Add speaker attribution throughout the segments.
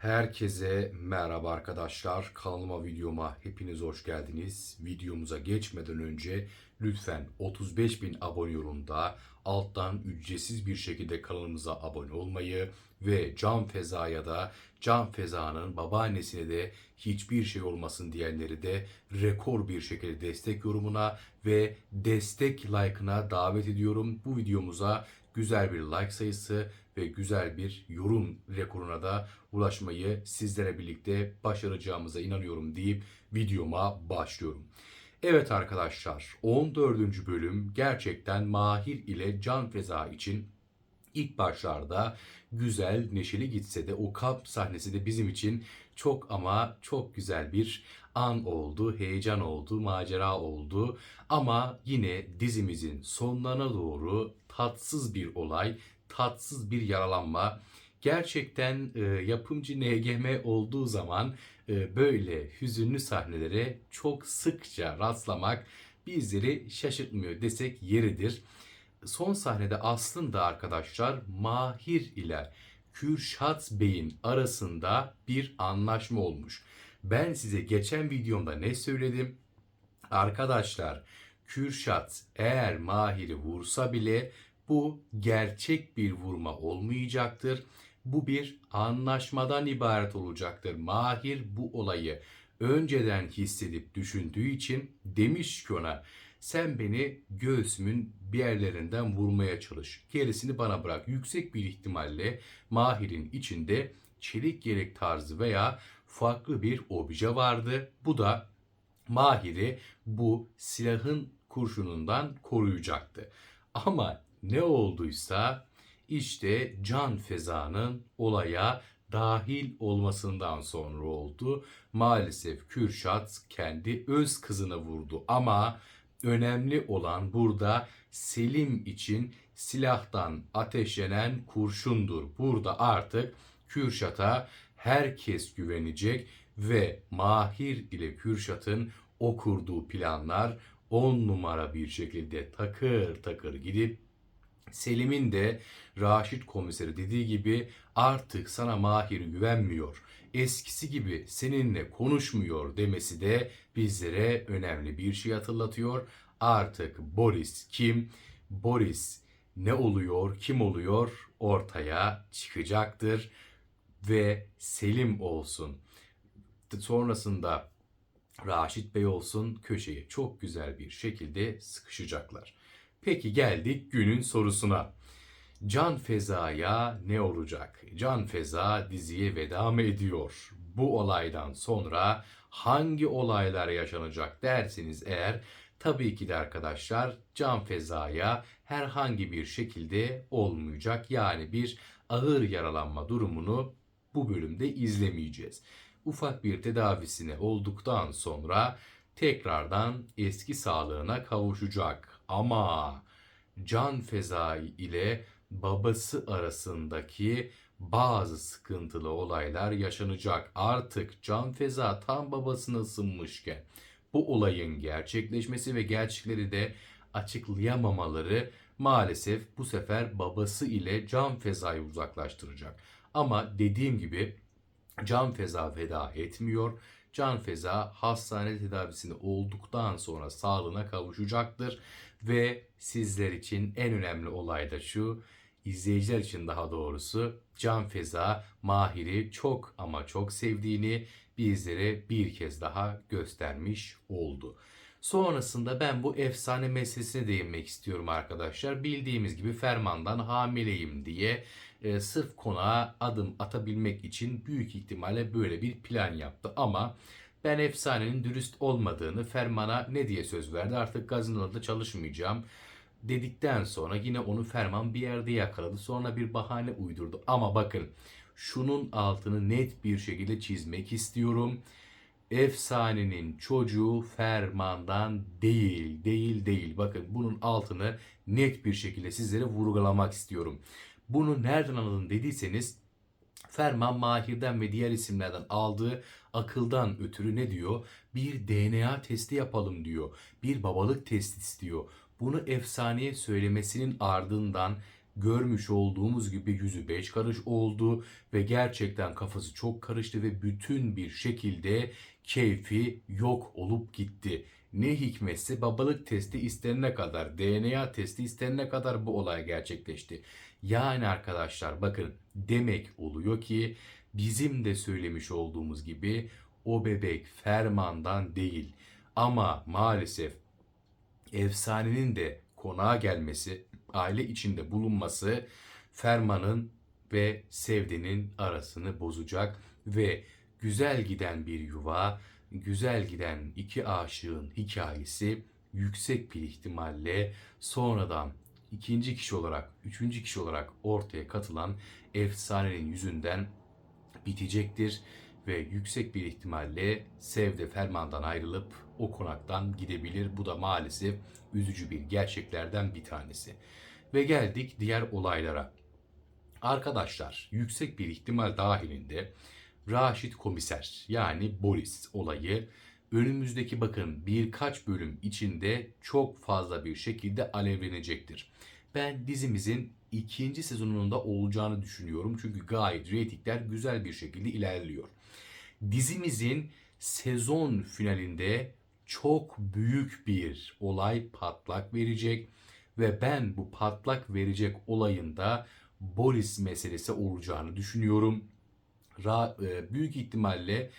Speaker 1: Herkese merhaba arkadaşlar. Kanalıma videoma hepiniz hoş geldiniz. Videomuza geçmeden önce lütfen 35 bin abone yolunda alttan ücretsiz bir şekilde kanalımıza abone olmayı ve Can Feza'ya da Can Feza'nın babaannesine de hiçbir şey olmasın diyenleri de rekor bir şekilde destek yorumuna ve destek like'ına davet ediyorum. Bu videomuza güzel bir like sayısı ve güzel bir yorum rekoruna da ulaşmayı sizlere birlikte başaracağımıza inanıyorum deyip videoma başlıyorum. Evet arkadaşlar 14. bölüm gerçekten Mahir ile Can Feza için ilk başlarda güzel, neşeli gitse de o kamp sahnesi de bizim için çok ama çok güzel bir an oldu, heyecan oldu, macera oldu. Ama yine dizimizin sonlarına doğru tatsız bir olay, tatsız bir yaralanma. Gerçekten e, yapımcı NGM olduğu zaman e, böyle hüzünlü sahnelere çok sıkça rastlamak bizleri şaşırtmıyor desek yeridir. Son sahnede aslında arkadaşlar Mahir ile Kürşat Bey'in arasında bir anlaşma olmuş. Ben size geçen videomda ne söyledim? Arkadaşlar Kürşat eğer Mahir'i vursa bile bu gerçek bir vurma olmayacaktır. Bu bir anlaşmadan ibaret olacaktır. Mahir bu olayı önceden hissedip düşündüğü için demiş ki ona sen beni göğsümün bir yerlerinden vurmaya çalış. Gerisini bana bırak. Yüksek bir ihtimalle Mahir'in içinde çelik yelek tarzı veya farklı bir obje vardı. Bu da Mahir'i bu silahın kurşunundan koruyacaktı. Ama ne olduysa işte Can Feza'nın olaya dahil olmasından sonra oldu. Maalesef Kürşat kendi öz kızını vurdu ama önemli olan burada Selim için silahtan ateşlenen kurşundur. Burada artık Kürşat'a herkes güvenecek ve Mahir ile Kürşat'ın o kurduğu planlar on numara bir şekilde takır takır gidip Selim'in de Raşit komiseri dediği gibi artık sana Mahir güvenmiyor. Eskisi gibi seninle konuşmuyor demesi de bizlere önemli bir şey hatırlatıyor. Artık Boris kim? Boris ne oluyor, kim oluyor ortaya çıkacaktır ve Selim olsun. Sonrasında Raşit Bey olsun köşeye çok güzel bir şekilde sıkışacaklar. Peki geldik günün sorusuna. Can Feza'ya ne olacak? Can Feza diziye veda mı ediyor? Bu olaydan sonra hangi olaylar yaşanacak derseniz eğer tabii ki de arkadaşlar Can Feza'ya herhangi bir şekilde olmayacak. Yani bir ağır yaralanma durumunu bu bölümde izlemeyeceğiz. Ufak bir tedavisine olduktan sonra tekrardan eski sağlığına kavuşacak. Ama Can Fezai ile babası arasındaki bazı sıkıntılı olaylar yaşanacak. Artık Can Feza tam babasına ısınmışken bu olayın gerçekleşmesi ve gerçekleri de açıklayamamaları maalesef bu sefer babası ile Can Feza'yı uzaklaştıracak. Ama dediğim gibi Can Feza veda etmiyor. Can Feza hastane tedavisinde olduktan sonra sağlığına kavuşacaktır. Ve sizler için en önemli olay da şu. izleyiciler için daha doğrusu Can Feza Mahir'i çok ama çok sevdiğini bizlere bir kez daha göstermiş oldu. Sonrasında ben bu efsane meselesine değinmek istiyorum arkadaşlar. Bildiğimiz gibi Ferman'dan hamileyim diye e, sırf konağa adım atabilmek için büyük ihtimalle böyle bir plan yaptı. Ama ben efsanenin dürüst olmadığını Ferman'a ne diye söz verdi artık gazinoda çalışmayacağım dedikten sonra yine onu Ferman bir yerde yakaladı. Sonra bir bahane uydurdu. Ama bakın şunun altını net bir şekilde çizmek istiyorum. Efsanenin çocuğu Ferman'dan değil, değil, değil. Bakın bunun altını net bir şekilde sizlere vurgulamak istiyorum. Bunu nereden anladın dediyseniz Ferman Mahir'den ve diğer isimlerden aldığı akıldan ötürü ne diyor? Bir DNA testi yapalım diyor. Bir babalık testi istiyor. Bunu efsaneye söylemesinin ardından görmüş olduğumuz gibi yüzü beş karış oldu ve gerçekten kafası çok karıştı ve bütün bir şekilde keyfi yok olup gitti. Ne hikmetse babalık testi istenene kadar, DNA testi istenene kadar bu olay gerçekleşti. Yani arkadaşlar bakın demek oluyor ki bizim de söylemiş olduğumuz gibi o bebek Ferman'dan değil. Ama maalesef efsanenin de konağa gelmesi, aile içinde bulunması Ferman'ın ve Sevde'nin arasını bozacak ve güzel giden bir yuva, güzel giden iki aşığın hikayesi yüksek bir ihtimalle sonradan ikinci kişi olarak, üçüncü kişi olarak ortaya katılan efsanenin yüzünden bitecektir ve yüksek bir ihtimalle Sevde Ferman'dan ayrılıp o konaktan gidebilir. Bu da maalesef üzücü bir gerçeklerden bir tanesi. Ve geldik diğer olaylara. Arkadaşlar yüksek bir ihtimal dahilinde Raşit komiser yani Boris olayı önümüzdeki bakın birkaç bölüm içinde çok fazla bir şekilde alevlenecektir. Ben dizimizin ikinci sezonunda olacağını düşünüyorum. Çünkü gayet reytingler güzel bir şekilde ilerliyor. Dizimizin sezon finalinde çok büyük bir olay patlak verecek ve ben bu patlak verecek olayında Boris meselesi olacağını düşünüyorum. Ra- e, büyük ihtimalle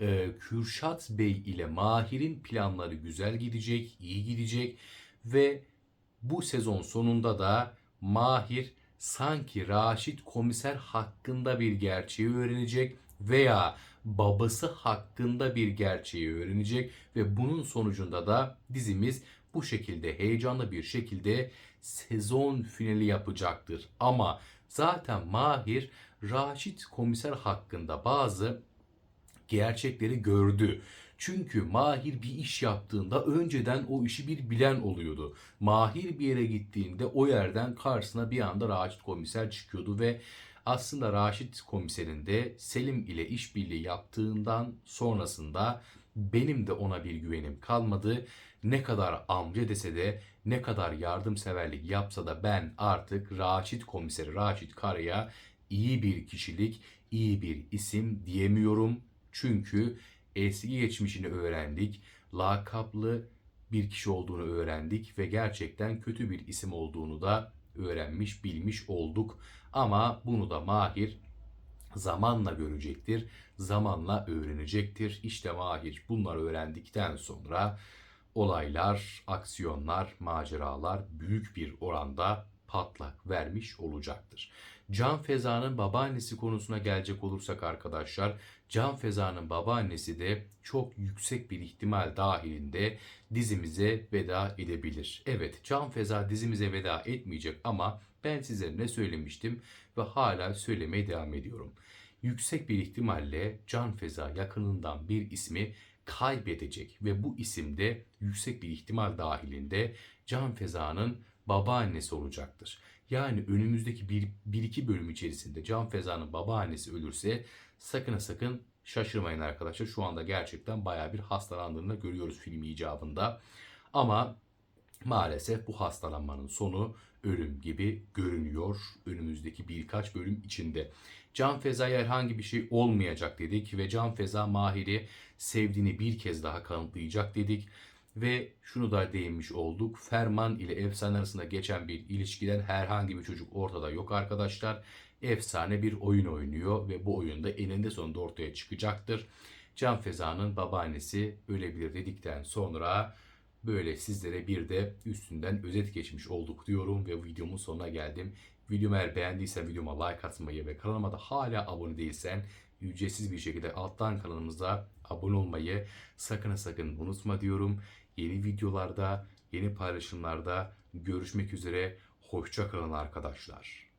Speaker 1: e, Kürşat Bey ile Mahir'in planları güzel gidecek, iyi gidecek ve bu sezon sonunda da Mahir sanki Raşit komiser hakkında bir gerçeği öğrenecek veya babası hakkında bir gerçeği öğrenecek ve bunun sonucunda da dizimiz bu şekilde heyecanlı bir şekilde sezon finali yapacaktır. Ama zaten Mahir Raşit komiser hakkında bazı gerçekleri gördü. Çünkü Mahir bir iş yaptığında önceden o işi bir bilen oluyordu. Mahir bir yere gittiğinde o yerden karşısına bir anda Raşit komiser çıkıyordu ve aslında Raşit komiserin de Selim ile işbirliği yaptığından sonrasında benim de ona bir güvenim kalmadı. Ne kadar amca dese de ne kadar yardımseverlik yapsa da ben artık Raşit komiseri Raşit Kara'ya iyi bir kişilik, iyi bir isim diyemiyorum. Çünkü eski geçmişini öğrendik. Lakaplı bir kişi olduğunu öğrendik ve gerçekten kötü bir isim olduğunu da öğrenmiş, bilmiş olduk. Ama bunu da Mahir zamanla görecektir, zamanla öğrenecektir. İşte Mahir bunları öğrendikten sonra olaylar, aksiyonlar, maceralar büyük bir oranda patlak vermiş olacaktır. Can Feza'nın babaannesi konusuna gelecek olursak arkadaşlar, Can Feza'nın babaannesi de çok yüksek bir ihtimal dahilinde dizimize veda edebilir. Evet, Can Feza dizimize veda etmeyecek ama ben size ne söylemiştim ve hala söylemeye devam ediyorum. Yüksek bir ihtimalle Can Feza yakınından bir ismi kaybedecek ve bu isim de yüksek bir ihtimal dahilinde Can Feza'nın babaannesi olacaktır. Yani önümüzdeki bir, bir iki bölüm içerisinde Can Feza'nın babaannesi ölürse sakın sakın şaşırmayın arkadaşlar. Şu anda gerçekten baya bir hastalandığını görüyoruz film icabında. Ama maalesef bu hastalanmanın sonu ölüm gibi görünüyor önümüzdeki birkaç bölüm içinde. Can Feza'ya herhangi bir şey olmayacak dedik ve Can Feza Mahir'i sevdiğini bir kez daha kanıtlayacak dedik. Ve şunu da değinmiş olduk. Ferman ile Efsane arasında geçen bir ilişkiden herhangi bir çocuk ortada yok arkadaşlar. Efsane bir oyun oynuyor ve bu oyunda eninde sonunda ortaya çıkacaktır. Can Feza'nın babaannesi ölebilir dedikten sonra böyle sizlere bir de üstünden özet geçmiş olduk diyorum ve videomun sonuna geldim. Videomu eğer beğendiysen videoma like atmayı ve kanalıma da hala abone değilsen ücretsiz bir şekilde alttan kanalımıza abone olmayı sakın sakın unutma diyorum. Yeni videolarda, yeni paylaşımlarda görüşmek üzere. Hoşça kalın arkadaşlar.